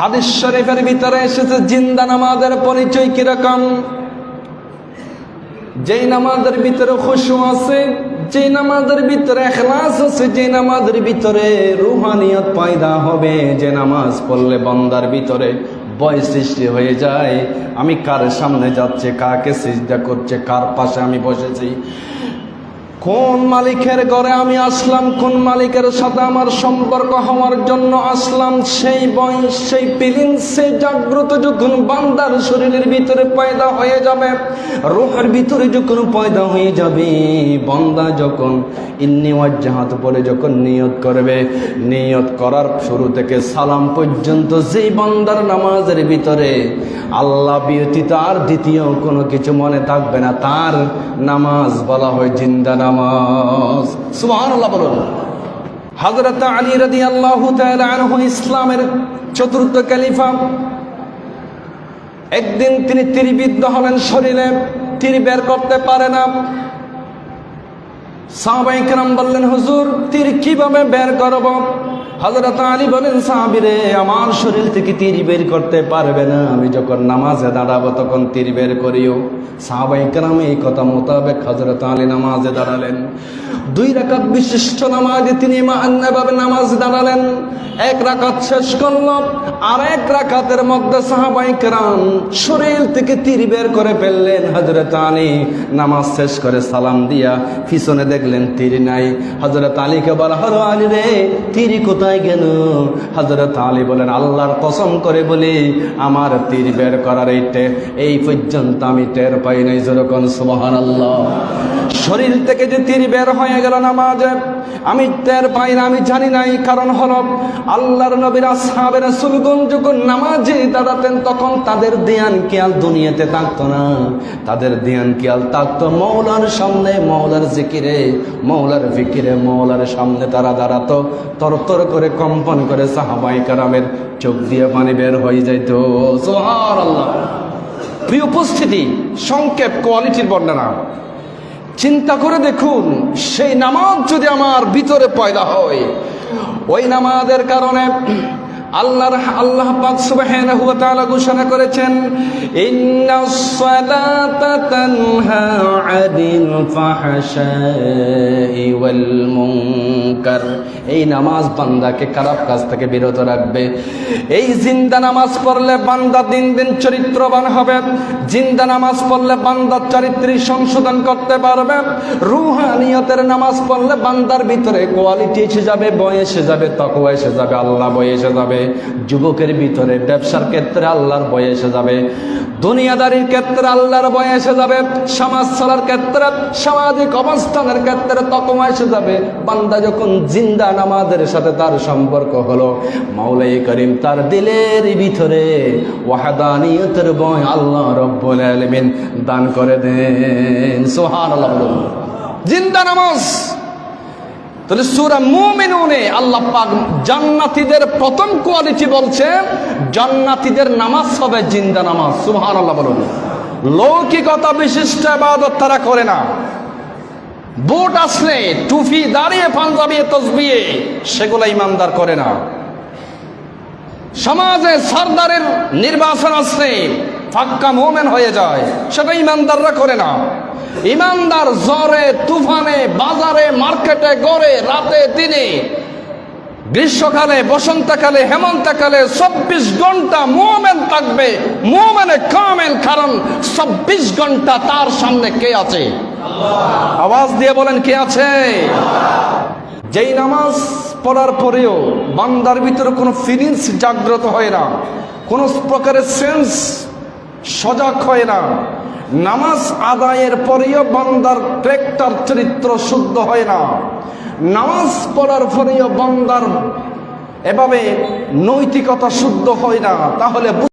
হাদিস শরীফের ভিতরে এসেছে, জিন্দা নামাজের পরিচয় কীরকম? যেই নামাজের ভিতরে খুশু আছে যে নামাজের ভিতরে এখলাস আছে যে নামাজের ভিতরে রুহানিয়ত পায়দা হবে, যে নামাজ পড়লে বন্দার ভিতরে ভয় সৃষ্টি হয়ে যায়। আমি কার সামনে যাচ্ছে, কাকে সিজদা করছে, কার পাশে আমি বসেছি? কোন মালিকের ঘরে আমি আসলাম, কোন মালিকের সাথে আমার সম্পর্ক হওয়ার জন্য আসলাম, সেই বয়স, সেই ফিলিং সেই জাগ্রত যখন বান্দার শরীরের ভিতরে পয়দা হয়ে যাবে, রোহের ভিতরে যখন পয়দা হয়ে যাবে, বন্দা যখন ইন্নি ওয়াজ্জাহাত বলে যখন নিয়ত করবে, নিয়ত করার শুরু থেকে সালাম পর্যন্ত যেই বান্দার নামাজের ভিতরে আল্লাহ ব্যতীত আর দ্বিতীয় কোনো কিছু মনে থাকবে না, তার নামাজ বলা হয় জিন্দা নামাজ। সুবহানাল্লাহ বলুন। হজরত আলী রদি আল্লাহ ইসলামের চতুর্থ ক্যালিফা একদিন তিনি তীরবিদ্ধ হলেন শরীরে তীর বের করতে পারে না। সাহাবাই কেরাম বললেন, হুজুর, তীর কীভাবে বের করব? হজরত আলী বলেন, সাহাবিরে, আমার শরীর থেকে তীর বের করতে পারবে না। আমি যখন নামাজে দাঁড়াবো, তখন তীর বের করিও। সাহাবাই কেরাম এই কথা মোতাবেক হজরত আলী নামাজে দাঁড়ালেন। দুই রাকাত বিশিষ্ট নামাজে তিনি এভাবে নামাজ দাঁড়ালেন। এক রাকাত শেষ করল, আর এক রাকাতের মধ্যে সাহাবাই কেরাম শরীর থেকে তীর বের করে ফেললেন। হজরত আলী নামাজ শেষ করে সালাম দিয়া পিছনে দেখলেন, তীর নাই। হজরত আলীকে বলা হলো, আলী রে, তীর কোথায় গেল? হজরত আলী বলেন, আল্লাহর কসম করে বলি, আমার তীর বের করার এই এই পর্যন্ত আমি টের পাই নাই যেরকম সুবহান আল্লাহ শরীর থেকে যে তীর বের হয়ে গেল নামাজে, আমি টের পাই না, আমি জানি নাই, কারণ হলো আল্লাহর নবীর আসহাবের সুলগুন যখন নামাজে দাঁড়াতেন, তখন তাদের ধ্যান কেয়াল দুনিয়াতে থাকতো না। তাদের ধ্যান খেয়াল থাকতো মৌলার সামনে মৌলার জিকিরে মৌলার ফিকিরে মৌলার সামনে তারা দাঁড়াতো, তরতর করে কম্পন করে সাহাবাই কারামের চোখ দিয়ে পানি বের হয়ে যাইত। সোহার আল্লাহ প্রিয় উপস্থিতি, সংক্ষেপ কোয়ালিটির বর্ণনা। চিন্তা করে দেখুন, সেই নামাজ যদি আমার ভিতরে পয়দা হয়, ওই নামাজের কারণে আল্লাহর আল্লাহ পাক সুবহানাহু ওয়া তাআলা ঘোষণা করেছেন ইন্নাস সালাতা তানহা আনিল ফাহশাই ওয়াল মুনকার। এই নামাজ বান্দাকে খারাপ কাজ থেকে বিরত রাখবে। এই জিন্দা নামাজ পড়লে বান্দা দিন দিন চরিত্রবান হবে। জিন্দা নামাজ পড়লে বান্দার চারিত্রিক সংশোধন করতে পারবে। রুহানিয়তের নামাজ পড়লে বান্দার ভিতরে কোয়ালিটি এসে যাবে বয় এসে যাবে, তকওয়া এসে যাবে, আল্লাহ বয় এসে যাবে। যুবকের ভিতরে ব্যবসার ক্ষেত্রে আল্লাহর বয় এসে যাবে, দুনিয়াদারির ক্ষেত্রে আল্লাহর বয় এসে যাবে, সমাজ চলার ক্ষেত্রে, সামাজিক অবস্থানের ক্ষেত্রে তকমা এসে যাবে। বান্দা যখন জিন্দা নামাজের সাথে তার সম্পর্ক হলো মাওলাই করিম তার দিলের ভিতরে ওয়াহাদানিয়তের বয় আল্লাহ রব্বুল আলামিন দান করে দেন। সুবহানাল্লাহ। জিন্দা নামাজ তাহলে সুরা মুমিনুনে আল্লাহ পাক জান্নাতীদের প্রথম কোয়ালিটি বলছে, জান্নাতীদের নামাজ হবে জিন্দা নামাজ, সুবহানাল্লাহ বলুন। লৌকিকতা বিশিষ্ট ইবাদত তারা করে না। বুট আসলে, টুপি দাঁড়িয়ে, পাঞ্জাবি তসবিয়ে, সেগুলো ইমানদার করে না। সমাজে সর্দারের নির্বাচন আসলে ফাক্কা মোমেন হয়ে যায়, সেটা ইমানদাররা করে না। ইমানদার জ্বরে, তুফানে, বাজারে, মার্কেটে, গড়ে, রাতে, দিনে, গ্রীষ্মকালে, বসন্তকালে, হেমন্তকালে চব্বিশ ঘণ্টা মোমেন থাকবে। মোমেনে কামেল, কারণ চব্বিশ ঘণ্টা তার সামনে কে আছে? আওয়াজ দিয়ে বলেন কে আছে? যেই নামাজ পড়ার পরেও বান্দার ভিতরে কোনো ফিলিংস জাগ্রত হয় না, কোনো প্রকারের সেন্স সজাগ হয় না নামাজ আদায়ের পরেও বান্দার ট্রেক্টার চরিত্র শুদ্ধ হয় না। নামাজ পড়ার পরেও বান্দার এভাবে নৈতিকতা শুদ্ধ হয় না। তাহলে